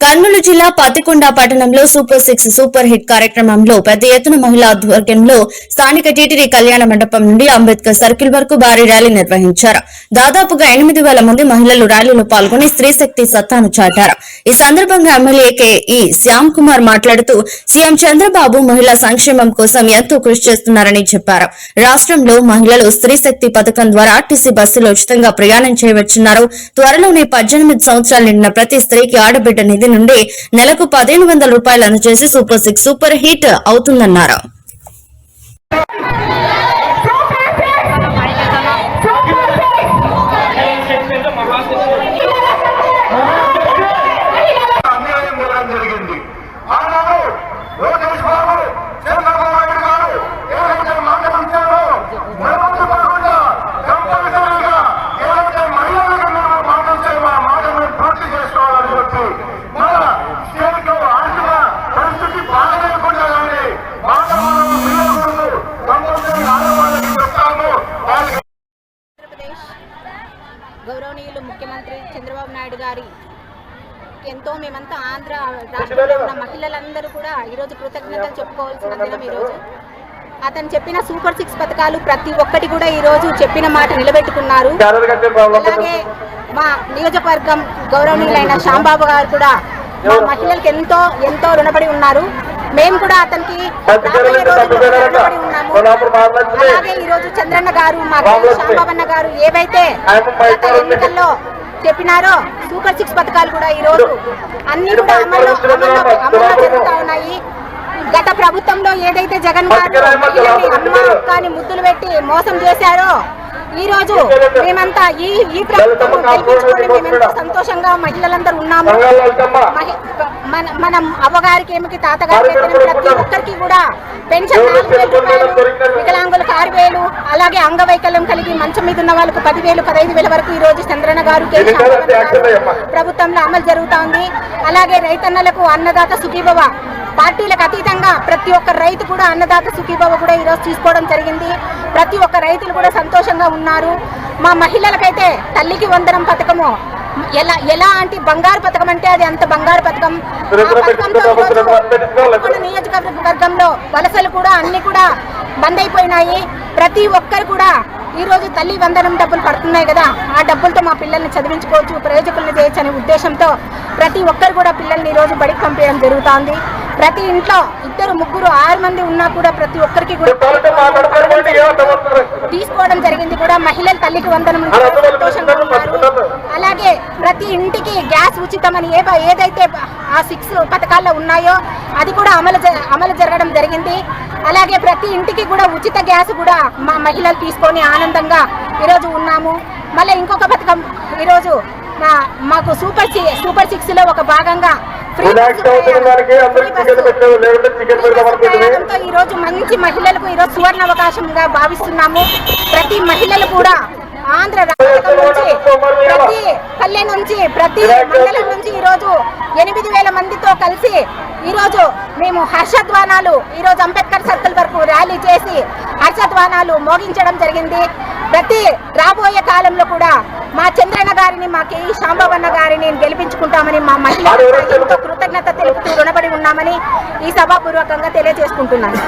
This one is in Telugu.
కర్నూలు జిల్లా పత్తికొండ పట్టణంలో సూపర్ సిక్స్ సూపర్ హిట్ కార్యక్రమంలో పెద్ద ఎత్తున మహిళా ఆధ్వర్యంలో స్థానిక టీటీడీ కళ్యాణ మండపం నుండి అంబేద్కర్ సర్కిల్ వరకు భారీ ర్యాలీ నిర్వహించారు. దాదాపుగా ఎనిమిది వేల మంది మహిళలు ర్యాలీలో పాల్గొని స్త్రీ శక్తి సత్తాను చాటారు. ఈ సందర్భంగా ఎమ్మెల్యే కెఈ శ్యామ్ కుమార్ మాట్లాడుతూ సీఎం చంద్రబాబు మహిళా సంక్షేమం కోసం ఎంతో కృషి చేస్తున్నారని చెప్పారు. రాష్ట్రంలో మహిళలు స్త్రీ శక్తి పథకం ద్వారా ఆర్టీసీ బస్సులో ఉచితంగా ప్రయాణం చేయవచ్చున్నారు. త్వరలోనే పద్దెనిమిది సంవత్సరాలు నిండిన ప్రతి స్త్రీకి ఆడబిడ్డ నిధి నుండి నెలకు పదిహేను వందల రూపాయలు చేసి సూపర్ సిక్స్ సూపర్ హిట్ అవుతుందన్నారు అన్యాయం జరగడం జరిగింది ఆనాడు లోకేష్ బాబు చంద్రబాబు నాయుడు గారు ఏదైతే మాట ఇచ్చారో నిలబడి కాకుండా కంపల్సరీగా ఏదైతే మహిళలకు మేము మాట ఇచ్చామో ఆ మాట మేము పూర్తి చేసుకోవాలని చెప్పి మన స్టేట్లో ఆర్థిక పరిస్థితి బాగలేకుండా కానీ మాట మనం పిల్లలు కంపల్సరీ ఆడవాళ్ళకి చెప్తాము వాళ్ళకి ఆంధ్రప్రదేశ్ గౌరవనీయులు ముఖ్యమంత్రి చంద్రబాబు నాయుడు గారి ఎంతో మేమంతా ఆంధ్ర రాష్ట్రంలో ఉన్న మహిళలందరూ కూడా ఈరోజు కృతజ్ఞతలు చెప్పుకోవాల్సిన దినం ఈరోజు. అతను చెప్పిన సూపర్ సిక్స్ పథకాలు ప్రతి ఒక్కటి కూడా ఈరోజు చెప్పిన మాట నిలబెట్టుకున్నారు. అలాగే మా నియోజకవర్గం గౌరవనీయులైన శ్యాంబాబు గారు కూడా మా మహిళలకు ఎంతో ఎంతో రుణపడి ఉన్నారు. మేము కూడా అతనికి రుణపడి అలాగే ఈ రోజు చంద్రన్న గారు మా శ్యాంబాబన్న గారు ఏవైతే ఎన్నికల్లో చెప్పినారో సూపర్ సిక్స్ పథకాలు కూడా ఈ రోజు అన్ని కూడా అమల్లో అమల్లో జరుగుతా ఉన్నాయి. గత ప్రభుత్వంలో ఏదైతే జగన్ గారు అమ్మ అని ముద్దులు పెట్టి మోసం చేశారో ఈ రోజు మేమంతా ఈ ఈ ప్రభుత్వం గెలిపించుకొని మేమెంతో సంతోషంగా మహిళలందరూ ఉన్నాము. మన మనం అవ్వగారికి ఏమికి తాతగారికి ప్రతి ఒక్కరికి కూడా పెన్షన్ నాలుగు వేల రూపాయలు వికలాంగులకు ఆరు వేలు అలాగే అంగవైకల్యం కలిగి మంచం మీద ఉన్న వాళ్ళకు పదివేలు పదహైదు వేల వరకు ఈ రోజు చంద్రన్న గారు ప్రభుత్వంలో అమలు జరుగుతోంది. అలాగే రైతన్నలకు అన్నదాత సుఖీభవ. పార్టీలకు అతీతంగా ప్రతి ఒక్క రైతు కూడా అన్నదాత సుఖీభవ కూడా ఈరోజు తీసుకోవడం జరిగింది. ప్రతి ఒక్క రైతులు కూడా సంతోషంగా ఉన్నారు. మా మహిళలకైతే తల్లికి వందనం పథకము. ఎలా ఎలా అంటే బంగారు పథకం అంటే అది అంత బంగారు పథకం. ఈరోజు నియోజకవర్గంలో వలసలు కూడా అన్ని కూడా బంద్ అయిపోయినాయి. ప్రతి ఒక్కరు కూడా ఈ రోజు తల్లి వందనం డబ్బులు పడుతున్నాయి కదా. ఆ డబ్బులతో మా పిల్లల్ని చదివించుకోవచ్చు ప్రయోజకుల్ని చేయొచ్చు అనే ఉద్దేశంతో ప్రతి ఒక్కరు కూడా పిల్లల్ని ఈ రోజు బడికి పంపించడం జరుగుతోంది. ప్రతి ఇంట్లో ఇద్దరు ముగ్గురు ఆరు మంది ఉన్నా కూడా ప్రతి ఒక్కరికి కూడా తీసుకోవడం జరిగింది కూడా మహిళల తల్లికి వందనం సంతోషంగా ఉన్నారు. అలాగే ప్రతి ఇంటికి గ్యాస్ ఉచితమని ఏ ఏదైతే ఆ సిక్స్ పథకాల్లో ఉన్నాయో అది కూడా అమలు అమలు జరగడం జరిగింది. అలాగే ప్రతి ఇంటికి కూడా ఉచిత గ్యాస్ కూడా మా మహిళలు తీసుకొని ఆనందంగా ఈరోజు ఉన్నాము. మళ్ళీ ఇంకొక పథకం ఈరోజు మాకు సూపర్ సి సూపర్ సిక్స్లో ఒక భాగంగా ఈ రోజు మంచి మహిళలకు ఈరోజు సువర్ణ అవకాశంగా భావిస్తున్నాము. ప్రతి మహిళలు కూడా ఆంధ్ర రాష్ట్రం నుంచి ప్రతి పల్లె నుంచి ప్రతి మండలం నుంచి ఈ రోజు ఎనిమిది వేల మందితో కలిసి ఈ రోజు మేము హర్షధ్వానాలు ఈ రోజు అంబేద్కర్ సర్కిల్ వరకు ర్యాలీ చేసి హర్షధ్వానాలు మోగించడం జరిగింది. ప్రతి రాబోయే కాలంలో కూడా మా చంద్రన్న గారిని మా కెఈ శాంబవన్న గారిని గెలిపించుకుంటామని మా మహిళలకు ఎంతో కృతజ్ఞత తెలుపుతూ రుణపడి ఉన్నామని ఈ సభాపూర్వకంగా తెలియజేసుకుంటున్నాను.